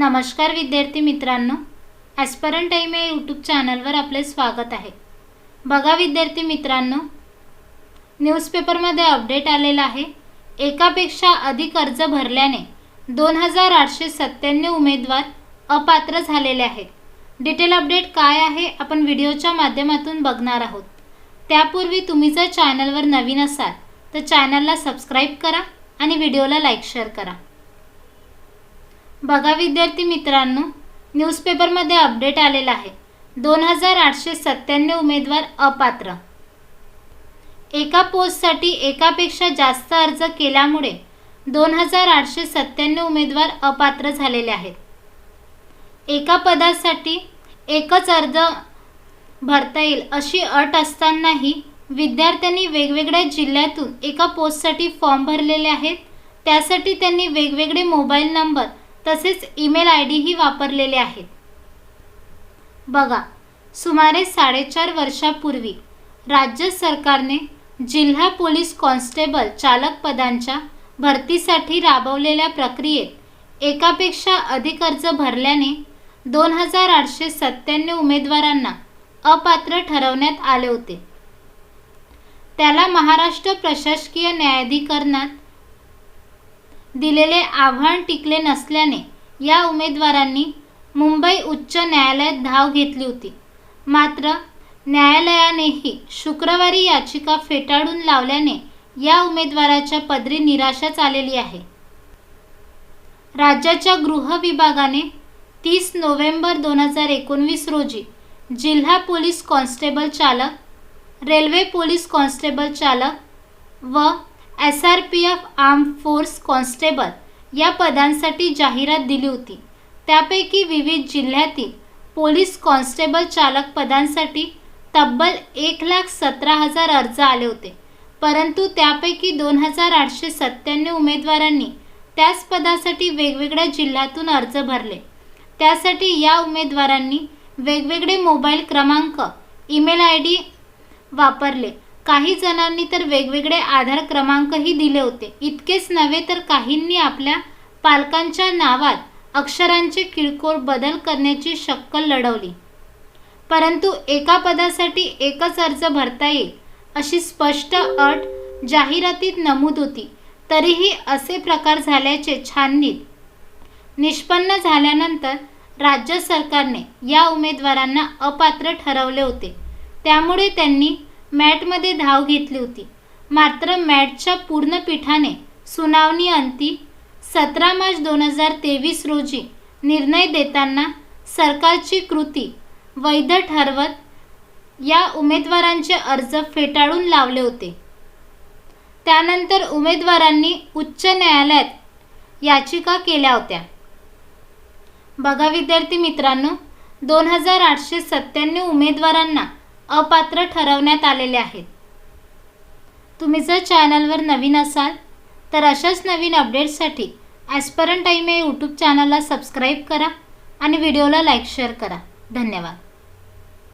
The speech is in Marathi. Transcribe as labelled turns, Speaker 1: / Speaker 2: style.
Speaker 1: नमस्कार विद्यार्थी मित्रांनो ॲस्परंट टाईम या यूट्यूब चॅनलवर आपले स्वागत आहे. बघा विद्यार्थी मित्रांनो न्यूजपेपरमध्ये अपडेट आलेला आहे. एकापेक्षा अधिक अर्ज भरल्याने दोन हजार आठशे सत्त्याण्णव उमेदवार अपात्र झालेले आहेत. डिटेल अपडेट काय आहे आपण व्हिडिओच्या माध्यमातून बघणार आहोत. त्यापूर्वी तुम्ही जर चॅनलवर नवीन असाल तर चॅनलला सबस्क्राईब करा आणि व्हिडिओला लाईक शेअर करा. बघा विद्यार्थी मित्रांनो न्यूजपेपरमध्ये अपडेट आलेला आहे. दोन हजार आठशे सत्त्याण्णव उमेदवार अपात्र. एका पोस्टसाठी एकापेक्षा जास्त अर्ज केल्यामुळे दोन हजार आठशे सत्त्याण्णव उमेदवार अपात्र झालेले आहेत. एका पदासाठी एकच अर्ज भरता येईल अशी अट असतानाही विद्यार्थ्यांनी वेगवेगळ्या जिल्ह्यातून एका पोस्टसाठी फॉर्म भरलेले आहेत. त्यासाठी त्यांनी वेगवेगळे मोबाईल नंबर तसेच ईमेल आय डीही वापरलेले आहेत बघा सुमारे साडेचार वर्षापूर्वी राज्य सरकारने जिल्हा पोलीस कॉन्स्टेबल चालक पदांच्या भरतीसाठी राबवलेल्या प्रक्रियेत एकापेक्षा अधिक अर्ज भरल्याने दोन हजार आठशे सत्त्याण्णव उमेदवारांना अपात्र ठरवण्यात आले होते. त्याला महाराष्ट्र प्रशासकीय न्यायाधिकरणात दिलेले आव्हान टिकले नसल्याने या उमेदवारांनी मुंबई उच्च न्यायालयात धाव घेतली होती. मात्र न्यायालयानेही शुक्रवारी याचिका फेटाळून लावल्याने या उमेदवाराच्या पदरी निराशाच आलेली आहे. राज्याच्या गृह विभागाने तीस नोव्हेंबर दोन हजार एकोणवीस रोजी जिल्हा पोलीस कॉन्स्टेबल चालक रेल्वे पोलीस कॉन्स्टेबल चालक व S R P F arm force constable या पदांसाठी जाहिरात दिली होती. त्यापैकी विविध जिल्ह्यातील पोलीस कॉन्स्टेबल चालक पदांसाठी तब्बल एक लाख सतरा हजार अर्ज आले होते. परंतु त्यापैकी दोन हजार आठशे सत्त्याण्णव उमेदवारांनी त्याच पदासाठी वेगवेगळ्या जिल्ह्यातून अर्ज भरले. त्यासाठी या उमेदवारांनी वेगवेगळे मोबाईल क्रमांक ईमेल आय डी वापरले. काही जणांनी तर वेगवेगळे आधार क्रमांकही दिले होते. इतकेच नव्हे तर काहींनी आपल्या पालकांच्या नावात अक्षरांचे किरकोळ बदल करण्याची शक्कल लढवली. परंतु एका पदासाठी एकच अर्ज भरता येईल अशी स्पष्ट अट जाहिरातीत नमूद होती. तरीही असे प्रकार झाल्याचे छाननीत निष्पन्न झाल्यानंतर राज्य सरकारने या उमेदवारांना अपात्र ठरवले होते. त्यामुळे त्यांनी मॅटमध्ये धाव घेतली होती. मात्र मॅटच्या पूर्ण पीठाने सुनावणी अंती सतरा मार्च दोन हजार तेवीस रोजी निर्णय देताना सरकारची कृती वैध ठरवत या उमेदवारांचे अर्ज फेटाळून लावले होते. त्यानंतर उमेदवारांनी उच्च न्यायालयात याचिका केल्या होत्या. बघा विद्यार्थी मित्रांनो दोन हजार आठशे सत्त्याण्णव उमेदवारांना अपात्र ठरवण्यात आलेले आहेत. तुम्ही जर चॅनलवर नवीन असाल तर अशाच नवीन अपडेट्ससाठी ॲस्परंट टाईम या यूट्यूब चॅनलला सबस्क्राईब करा आणि व्हिडिओला लाईक शेअर करा. धन्यवाद.